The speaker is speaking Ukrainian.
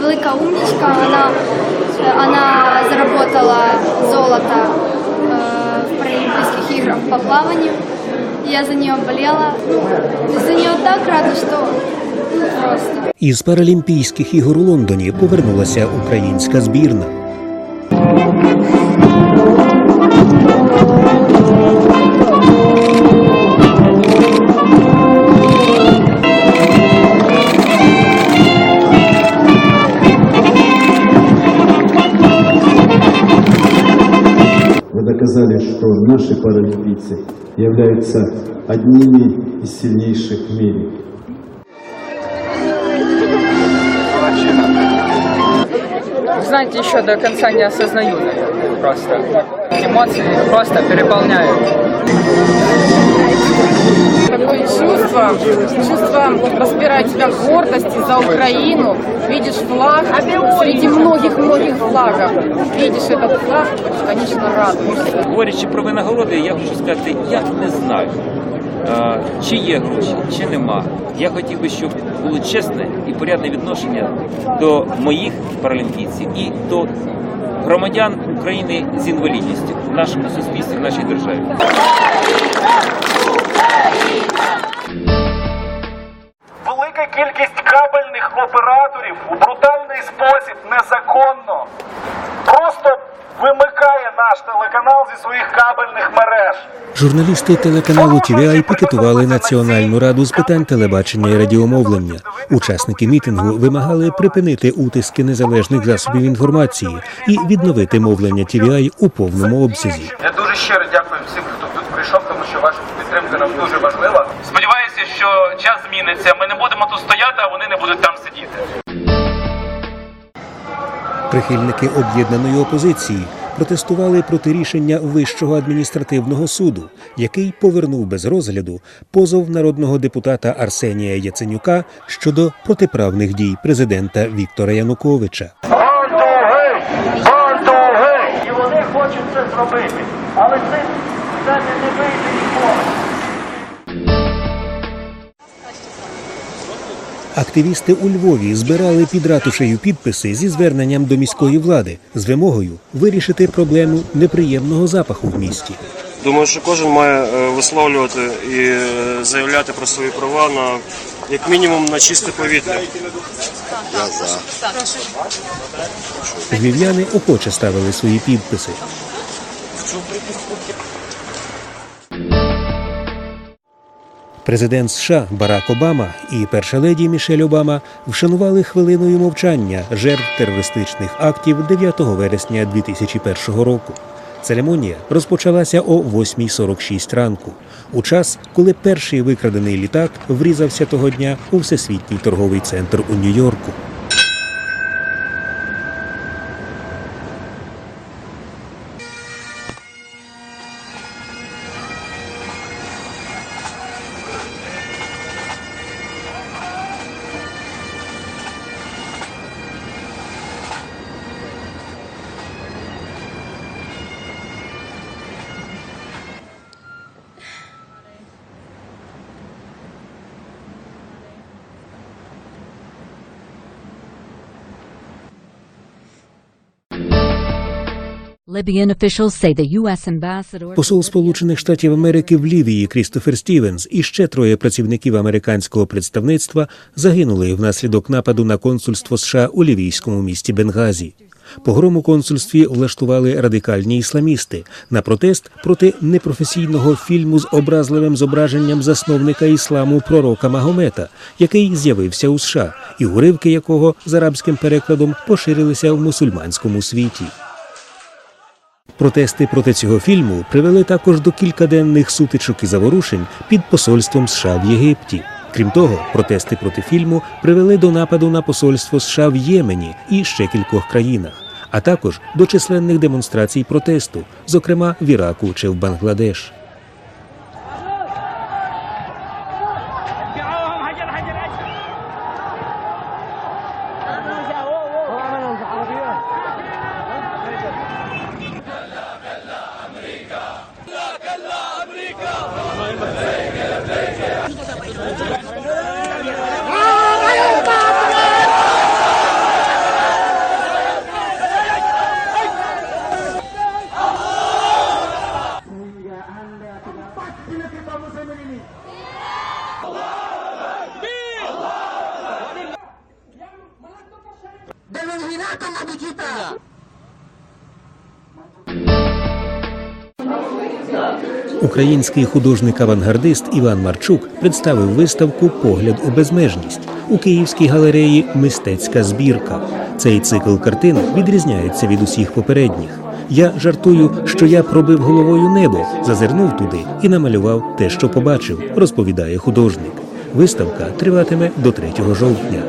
велика умничка, вона она заработала золото е, в Паралимпийских іграх по плаванню. Я за нее болела. За нього так рада, що ну, просто. Із Паралімпійських ігор у Лондоні повернулася українська збірна. Доказали, что наши паралимпийцы являются одними из сильнейших в мире. Знаете, еще до конца не осознаю, просто. Эмоции просто переполняют. Такое чувство, чувство распирает тебя гордости за Украину. Видишь флаг среди многих-многих флагов. Видишь этот флаг, конечно, радуешься. Говорячи про винагороди, я хочу сказати, я не знаю, е, чи є гроші, чи нема. Я хотів би, щоб було чесне і порядне відношення до моїх паралімпійців і до громадян України з інвалідністю в нашому суспільстві, в нашій державі. Операторів у брутальний спосіб незаконно просто вимикає наш телеканал зі своїх кабельних мереж. Журналісти телеканалу TVI пікетували Національну раду з питань телебачення і радіомовлення. Учасники мітингу вимагали припинити утиски незалежних засобів інформації і відновити мовлення TVI у повному обсязі. Я дуже щиро дякую всім, хто тут прийшов, тому що ваша підтримка нам дуже важлива. Сподіваюся, що час зміниться. Ми не будемо тут стояти, а вони не будуть там сидіти. Прихильники об'єднаної опозиції протестували проти рішення Вищого адміністративного суду, який повернув без розгляду позов народного депутата Арсенія Яценюка щодо протиправних дій президента Віктора Януковича. Бандуги! Бандуги! І вони хочуть це зробити. Але це не вийде Активісти у Львові збирали під ратушею підписи зі зверненням до міської влади з вимогою вирішити проблему неприємного запаху в місті. Думаю, що кожен має е, висловлювати і е, заявляти про свої права на як мінімум на чисте повітря. Львів'яни охоче ставили свої підписи. Президент США Барак Обама і перша леді Мішель Обама вшанували хвилиною мовчання жертв терористичних актів 9 вересня 2001 року. Церемонія розпочалася о 8.46 ранку, у час, коли перший викрадений літак врізався того дня у всесвітній торговий центр у Нью-Йорку. Посол Сполучених Штатів Америки в Лівії Крістофер Стівенс і ще троє працівників американського представництва загинули внаслідок нападу на консульство США у лівійському місті Бенгазі. Погром у консульстві влаштували радикальні ісламісти на протест проти непрофесійного фільму з образливим зображенням засновника ісламу пророка Магомета, який з'явився у США, і уривки якого з арабським перекладом поширилися в мусульманському світі. Протести проти цього фільму привели також до кількаденних сутичок і заворушень під посольством США в Єгипті. Крім того, протести проти фільму привели до нападу на посольство США в Ємені і ще кількох країнах, а також до численних демонстрацій протесту, зокрема в Іраку чи в Бангладеш. Ми yine kıtamız emirimiz. Denominatum abicita. Український художник-авангардист Іван Марчук представив виставку Погляд у безмежність у Київській галереї Мистецька збірка. Цей цикл картин відрізняється від усіх попередніх. Я жартую, що я пробив головою небо, зазирнув туди і намалював те, що побачив, розповідає художник. Виставка триватиме до 3 жовтня.